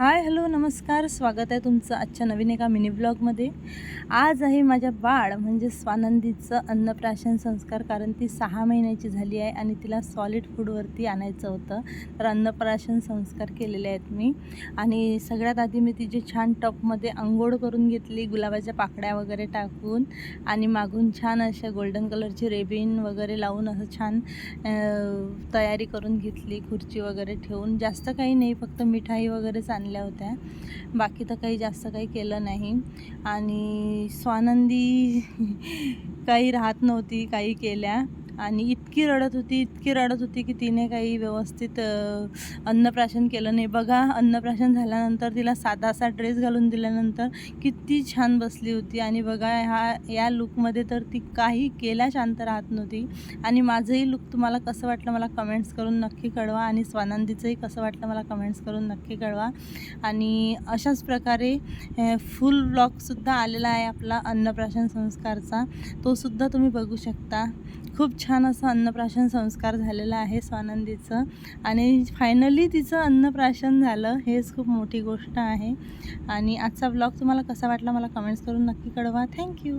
Hi hello नमस्कार. स्वागत आहे तुमचं आजच्या नवीन एका मिनी ब्लॉगमध्ये. आज आहे माझ्या बाळ म्हणजे स्वानंदीचं अन्नप्राशन संस्कार कारण ती सहा महिन्याची झाली आहे आणि तिला सॉलिड फूडवरती आणायचं होतं. तर अन्नप्राशन संस्कार केलेले आहेत मी. आणि सगळ्यात आधी मी तिची छान टपमध्ये अंघोळ करून घेतली गुलाबाच्या पाकड्या वगैरे टाकून आणि मागून छान अशा गोल्डन कलरची रेबिन वगैरे लावून असं छान तयारी करून घेतली खुर्ची वगैरे ठेवून. जास्त काही नाही फक्त मिठाई वगैरेच आणली आणल्या होत्या. बाकी तर काही जास्त काही केलं नाही. आणि स्वानंदी काही राहत नव्हती काही केल्या. आणि इतकी रडत होती इतकी रडत होती की तिने काही व्यवस्थित अन्नप्राशन केलं नाही. बघा अन्नप्राशन झाल्यानंतर तिला साधा असा ड्रेस घालून दिल्यानंतर किती छान बसली होती. आणि बघा ह्या या लुकमध्ये तर ती काही केल्या शांत राहत नव्हती. आणि माझंही लुक तुम्हाला कसं वाटलं मला कमेंट्स करून नक्की कळवा. आणि स्वानंदीचंही कसं वाटलं मला कमेंट्स करून नक्की कळवा. आणि अशाच प्रकारे फुल ब्लॉगसुद्धा आलेला आहे आपला अन्नप्राशन संस्कारचा. तोसुद्धा तुम्ही बघू शकता. खूप छान छान असं अन्नप्राशन संस्कार झालेला आहे स्वानंदीचं. आणि फायनली तिचं अन्नप्राशन झालं हेच खूप मोठी गोष्ट आहे. आणि आजचा ब्लॉग तुम्हाला कसा वाटला मला कमेंट्स करून नक्की कळवा. थँक्यू